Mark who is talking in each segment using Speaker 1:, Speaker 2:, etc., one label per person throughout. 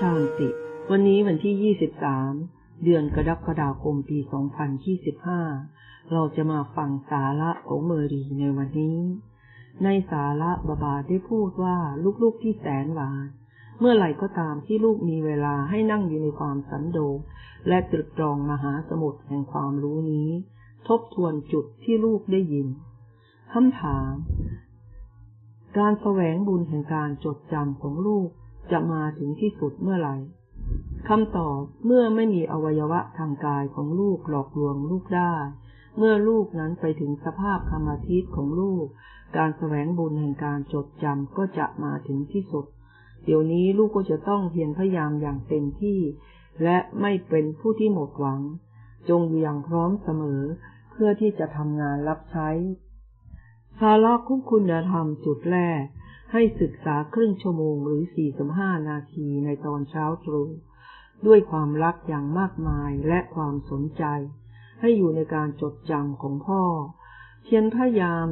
Speaker 1: ชาติ วันนี้วันที่ 23 เดือนกรกฎาคมปี 2025 เราจะมาฟังสาระของเมอรีในวันนี้ ในสาระบาบาได้พูดว่าลูกๆที่แสนหวาน เมื่อไหร่ก็ตามที่ลูกมีเวลาให้นั่งอยู่ในความสันโดษและตรึกตรองมหาสมุทรแห่งความรู้นี้ ทบทวนจุดที่ลูกได้ยินคำถาม การแสวงบุญแห่งการจดจำของลูก จะมาถึงที่สุดเมื่อไหร่คำตอบเมื่อไม่มีอวัยวะทางกายของลูกหลอกลวงลูกได้ เมื่อลูกนั้นไปถึงสภาพธรรมทิศของลูก การแสวงบุญแห่งการจดจำก็จะมาถึงที่สุด เดี๋ยวนี้ลูกก็จะต้องเพียรพยายามอย่างเต็มที่ และไม่เป็นผู้ที่หมดหวัง จงอยู่อย่างพร้อมเสมอ เพื่อที่จะทำงานรับใช้สาระคุ้มคุณธรรมจุดแรก ให้ศึกษาครึ่งชั่วโมงหรือ 45 นาทีในตอนเช้าตรู่ด้วยความรักอย่างมากมายและความสนใจ ให้อยู่ในการจดจำของพ่อ เพียรพยายาม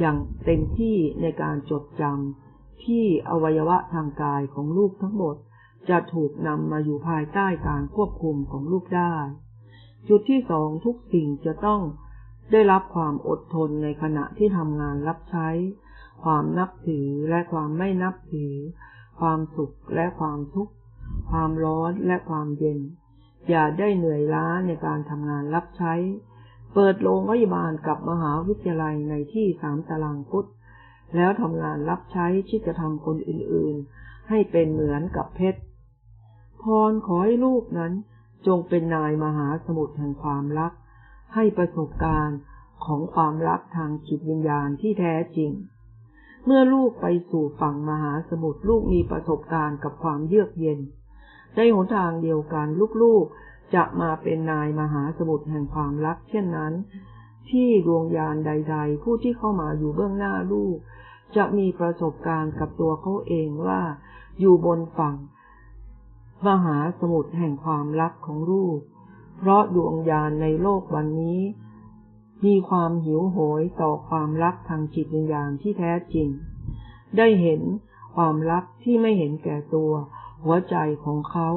Speaker 1: อย่างเต็มที่ในการจดจำที่อวัยวะทางกายของลูกทั้งหมด จะถูกนำมาอยู่ภายใต้การควบคุมของลูกได้ จุดที่สองทุกสิ่งจะต้องได้รับความอดทนในขณะที่ทำงานรับใช้ ความนับถือและความไม่นับถือ ความสุขและความทุกข์ ความร้อนและความเย็น อย่าได้เหนื่อยล้าในการทำงานรับใช้ เปิดโรงพยาบาลกับมหาวิทยาลัยในที่สามตารางฟุตแล้วทำงานรับใช้ที่จะทำคนอื่นๆ ให้เป็นเหมือนกับเพชร พรขอให้ลูกนั้นจงเป็นนายมหาสมุทรแห่งความรัก ให้ประสบการณ์ของความรักทางจิตวิญญาณที่แท้จริง เมื่อลูกไปสู่ฝั่งมหาสมุทรลูกมีประสบการณ์กับความเยือกเย็น ในหนทางเดียวกันลูกๆจะมาเป็นนายมหาสมุทรแห่งความรัก เช่นนั้น ที่ดวงยานใด ๆ ผู้ที่เข้ามาอยู่เบื้องหน้าลูก จะมีประสบการณ์กับตัวเขาเองว่า อยู่บนฝั่ง มหาสมุทรแห่งความรักของลูก เพราะดวงญาณในโลกวันนี้มีความหิวโหยต่อความรักทางจิตวิญญาณที่แท้จริง ได้เห็นความรักที่ไม่เห็นแก่ตัว หัวใจของเขา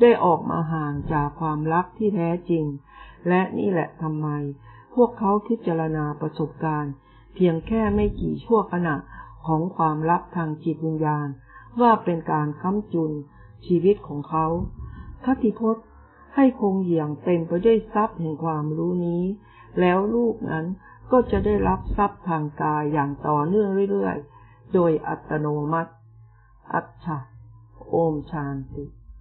Speaker 1: ได้ออกมาห่างจากความรักที่แท้จริง และนี่แหละทำไม พวกเขาพิจารณาประสบการณ์ เพียงแค่ไม่กี่ชั่วขณะของความรักทางจิตวิญญาณ ว่าเป็นการค้ำจุนชีวิตของเขาคติพจน์ให้คงอย่างเต็มไปด้วยทรัพย์แห่งความรู้นี้ แล้วลูกนั้นก็จะได้รับทรัพย์ทางกายอย่างต่อเนื่องเรื่อยๆ โดยอัตโนมัติ อัจฉะโอมชานติ